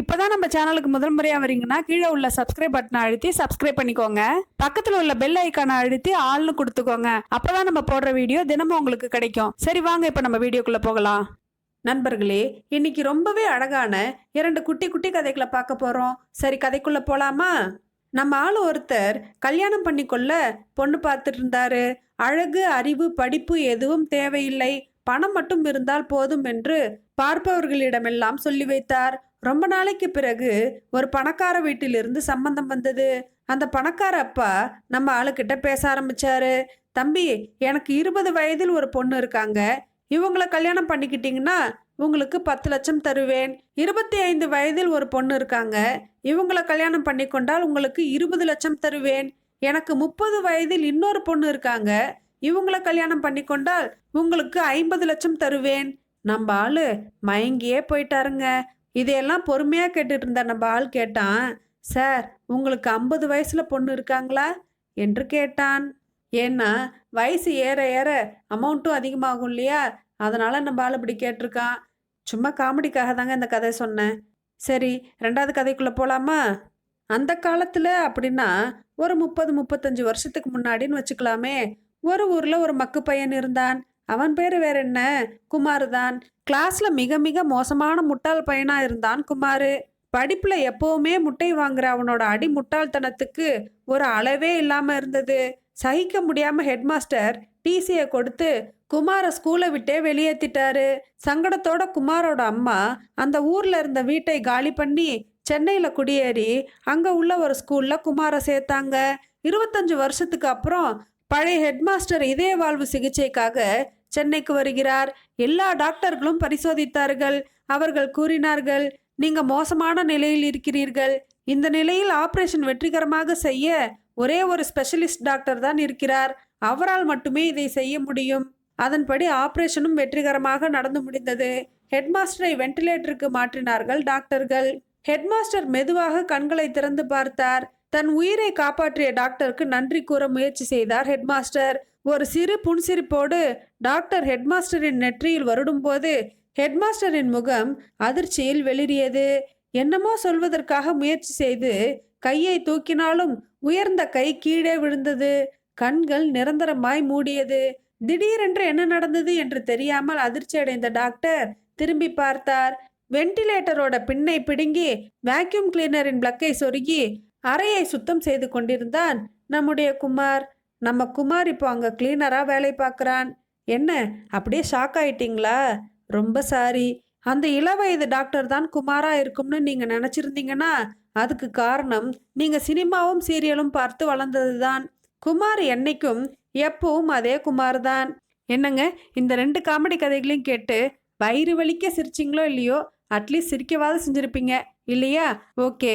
இப்போதான் நம்ம சேனலுக்கு முதல் முறையாக வரீங்கன்னா கீழே உள்ள சப்ஸ்கிரைப் பட்டனை அழுத்தி சப்ஸ்கிரைப் பண்ணிக்கோங்க. பக்கத்தில் உள்ள பெல் ஐக்கானை அழுத்தி ஆள்னு கொடுத்துக்கோங்க. அப்போதான் நம்ம போடுற வீடியோ தினமும் உங்களுக்கு கிடைக்கும். சரி வாங்க இப்போ நம்ம வீடியோக்குள்ளே போகலாம். நண்பர்களே இன்னைக்கு ரொம்பவே அழகான இரண்டு குட்டி குட்டி கதைகளை பார்க்க போகிறோம் சரி கதைக்குள்ளே போகலாமா நம்ம ஆள் ஒருத்தர் கல்யாணம் பண்ணிக்கொள்ள பொண்ணு பார்த்துட்டு இருந்தாரு. அழகு அறிவு படிப்பு எதுவும் தேவையில்லை. பணம் மட்டும் இருந்தால் போதும் என்று பார்ப்பவர்களிடமெல்லாம் சொல்லி வைத்தார். ரொம்ப நாளைக்கு பிறகு ஒரு பணக்கார வீட்டிலிருந்து சம்பந்தம் வந்தது. அந்த பணக்கார அப்பா நம்ம ஆளுக்கிட்ட பேச ஆரம்பிச்சாரு. தம்பி எனக்கு இருபது வயதில் ஒரு பொண்ணு இருக்காங்க. இவங்களை கல்யாணம் பண்ணிக்கிட்டீங்கன்னா உங்களுக்கு பத்து லட்சம் தருவேன். இருபத்தி ஐந்து வயதில் ஒரு பொண்ணு இருக்காங்க. இவங்களை கல்யாணம் பண்ணிக்கொண்டால் உங்களுக்கு இருபது லட்சம் தருவேன். எனக்கு முப்பது வயதில் இன்னொரு பொண்ணு இருக்காங்க. இவங்களை கல்யாணம் பண்ணி கொண்டால் உங்களுக்கு ஐம்பது லட்சம் தருவேன். நம்ம ஆளு மயங்கியே போயிட்டாருங்க. இதையெல்லாம் பொறுமையாக கேட்டுட்டு இருந்த நம்ம ஆள் கேட்டான் சார் உங்களுக்கு ஐம்பது வயசில் பொண்ணு இருக்காங்களா? என்று கேட்டான். ஏன்னா வயசு ஏற ஏற அமௌண்ட்டும் அதிகமாகும் இல்லையா? அதனால் நம்ம ஆள் இப்படி கேட்டிருக்கான். சும்மா காமெடிக்காக தாங்க இந்த கதை சொன்னேன். சரி ரெண்டாவது கதைக்குள்ளே போகலாமா அந்த காலத்தில் அப்படின்னா ஒரு முப்பது முப்பத்தஞ்சு வருஷத்துக்கு முன்னாடின்னு வச்சுக்கலாமே. ஒரு ஊரில் ஒரு மக்கு பையன் இருந்தான். அவன் பேர் வேற என்ன? குமார் தான் கிளாஸ்ல மிக மிக மோசமான முட்டாள் பையனா இருந்தான் குமார். படிப்புல எப்பவுமே முட்டை வாங்குற அவனோட அடி முட்டாள்தனத்துக்கு ஒரு அளவே இல்லாம இருந்தது. சகிக்க முடியாம ஹெட்மாஸ்டர் டிசியை கொடுத்து குமாரை ஸ்கூலை விட்டே வெளியேற்றிட்டாரு சங்கடத்தோட குமாரோட அம்மா அந்த ஊர்ல இருந்த வீட்டை காலி பண்ணி சென்னையில் குடியேறி அங்கே உள்ள ஒரு ஸ்கூலில் குமாரை சேர்த்தாங்க. இருபத்தஞ்சு வருஷத்துக்கு அப்புறம் பழைய ஹெட்மாஸ்டர் இதய வாழ்வு சிகிச்சைக்காக சென்னைக்கு வருகிறார். எல்லா டாக்டர்களும் பரிசோதித்தார்கள். அவர்கள் கூறினார்கள் நீங்க மோசமான நிலையில் இருக்கிறீர்கள். இந்த நிலையில் ஆபரேஷன் வெற்றிகரமாக செய்ய ஒரே ஒரு ஸ்பெஷலிஸ்ட் டாக்டர் தான் இருக்கிறார். அவரால் மட்டுமே இதை செய்ய முடியும். அதன்படி ஆபரேஷனும் வெற்றிகரமாக நடந்து முடிந்தது. ஹெட்மாஸ்டரை வென்டிலேட்டருக்கு மாற்றினார்கள் டாக்டர்கள். ஹெட்மாஸ்டர் மெதுவாக கண்களை திறந்து பார்த்தார். தன் உயிரை காப்பாற்றிய டாக்டருக்கு நன்றி கூற முயற்சி செய்தார் ஹெட்மாஸ்டர். ஒரு சிறு புன்சிரிப்போடு டாக்டர் ஹெட்மாஸ்டரின் நெற்றியில் வருடும்போது ஹெட்மாஸ்டரின் முகம் அதிர்ச்சியில் வெளிரியது என்னமோ சொல்வதற்காக முயற்சி செய்து கையை தூக்கினாலும் உயர்ந்த கை கீழே விழுந்தது. கண்கள் நிரந்தரமாய் மூடியது. திடீரென்று என்ன நடந்தது என்று தெரியாமல் அதிர்ச்சி அடைந்த டாக்டர் திரும்பி பார்த்தார். வென்டிலேட்டரோட பின்னை பிடுங்கி வேக்யூம் கிளீனரின் பிளக்கை சொருகி அறையை சுத்தம் செய்து கொண்டிருந்தான். நம்முடைய குமார் நம்ம குமார் இப்போ அங்கே கிளீனராக வேலை பார்க்குறான். என்ன அப்படியே ஷாக் ஆயிட்டீங்களா? ரொம்ப சாரி அந்த இளவயது டாக்டர் தான் குமாராக இருக்கும்னு நீங்கள் நினச்சிருந்தீங்கன்னா அதுக்கு காரணம் நீங்கள் சினிமாவும் சீரியலும் பார்த்து வளர்ந்தது தான் குமார் என்னைக்கும் எப்பவும் அதே குமார் தான். என்னங்க இந்த ரெண்டு காமெடி கதைகளையும் கேட்டு வயிறு வலிக்க சிரிச்சிங்களோ இல்லையோ? அட்லீஸ்ட் சிரிக்கவாது செஞ்சுருப்பீங்க. இல்லையா? ஓகே.